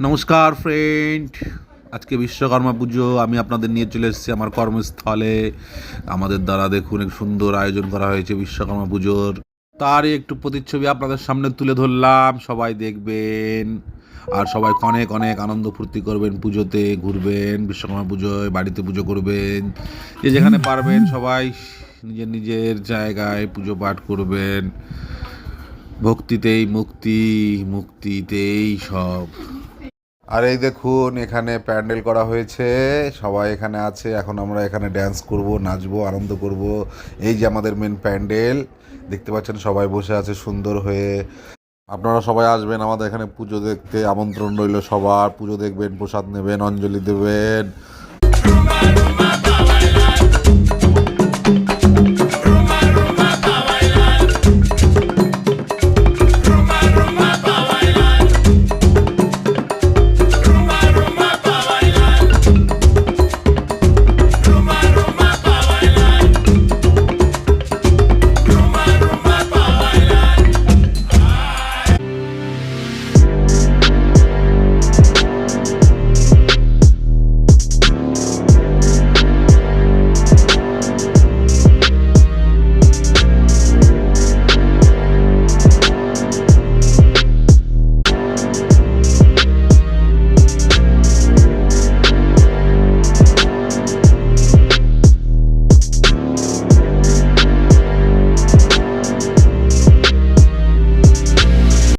নমস্কার ফ্রেন্ড আজকে বিশ্বকর্মা পুজো, আমি আপনাদের নিয়ে চলে এসেছি আমার কর্মস্থলে। আমাদের দ্বারা দেখুন, এক সুন্দর আয়োজন করা হয়েছে বিশ্বকর্মা পুজোর। তারই একটু প্রতিচ্ছবি আপনাদের সামনে তুলে ধরলাম। সবাই দেখবেন, আর সবাই অনেক অনেক আনন্দ ফুর্তি করবেন পুজোতে, ঘুরবেন, বিশ্বকর্মা পুজোয়, বাড়িতে পুজো করবেন। যে যেখানে পারবেন সবাই নিজের নিজের জায়গায় পুজো পাঠ করবেন। ভক্তিতেই মুক্তি, মুক্তিতেই সব। আর এই দেখুন, এখানে প্যান্ডেল করা হয়েছে। সবাই এখানে আছে। এখন আমরা এখানে ড্যান্স করব, নাচবো, আনন্দ করব। এই যে আমাদের মেন প্যান্ডেল। দেখতে পাচ্ছেন, সবাই বসে আছে সুন্দর হয়ে। আপনারা সবাই আসবেন আমাদের এখানে পুজো দেখতে। আমন্ত্রণ রইল সবার। পুজো দেখবেন, প্রসাদ নেবেন, অঞ্জলি দেবেন।